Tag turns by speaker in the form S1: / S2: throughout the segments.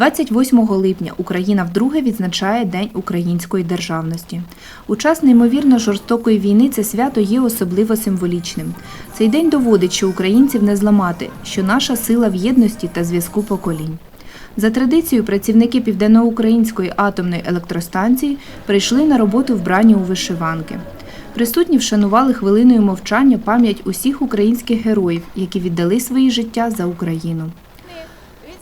S1: 28 липня Україна вдруге відзначає День української державності. У час неймовірно жорстокої війни це свято є особливо символічним. Цей день доводить, що українців не зламати, що наша сила в єдності та зв'язку поколінь. За традицією, працівники Південноукраїнської атомної електростанції прийшли на роботу вбрані у вишиванки. Присутні вшанували хвилиною мовчання пам'ять усіх українських героїв, які віддали свої життя за Україну.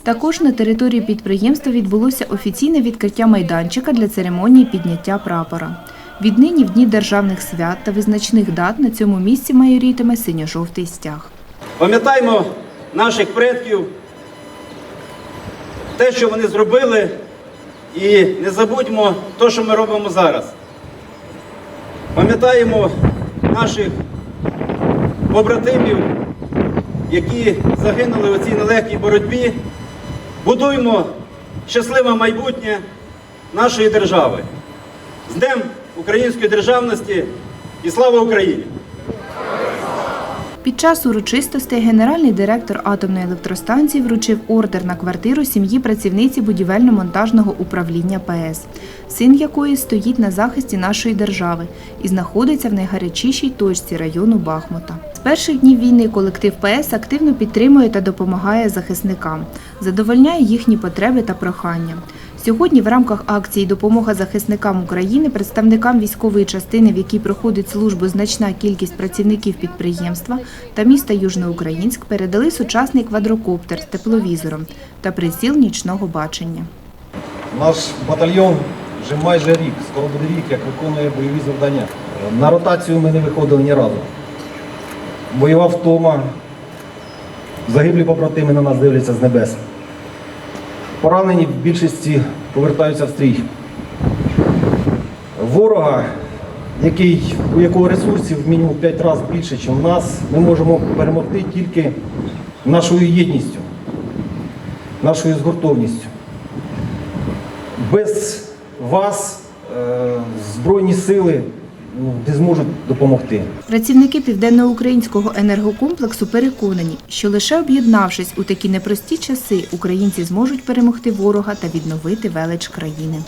S1: Також на території підприємства відбулося офіційне відкриття майданчика для церемонії підняття прапора. Віднині в дні державних свят та визначних дат на цьому місці майорітиме синьо-жовтий стяг.
S2: Пам'ятаємо наших предків, те, що вони зробили, і не забудьмо те, що ми робимо зараз. Пам'ятаємо наших побратимів, які загинули у цій нелегкій боротьбі. Будуймо щасливе майбутнє нашої держави. З Днем української державності і слава Україні!
S1: Під час урочистостей генеральний директор атомної електростанції вручив ордер на квартиру сім'ї працівниці будівельно-монтажного управління ПС, син якої стоїть на захисті нашої держави і знаходиться в найгарячішій точці району Бахмута. З перших днів війни колектив ПС активно підтримує та допомагає захисникам, задовольняє їхні потреби та прохання. Сьогодні в рамках акції Допомога захисникам України представникам військової частини, в якій проходить службу значна кількість працівників підприємства та міста Южноукраїнськ, передали сучасний квадрокоптер з тепловізором та приціл нічного бачення.
S3: Наш батальйон вже майже рік, скоро буде рік, як виконує бойові завдання. На ротацію ми не виходили ні разу. Бойова втома, загиблі побратими на нас дивляться з небес. Поранені в більшості повертаються в стрій. Ворога, який, у якого ресурсів мінімум 5 разів більше, ніж в нас, ми можемо перемогти тільки нашою єдністю, нашою згуртовністю. Без вас е, Збройні сили не зможуть допомогти.
S1: Працівники південноукраїнського енергокомплексу переконані, що лише об'єднавшись у такі непрості часи, українці зможуть перемогти ворога та відновити велич країни.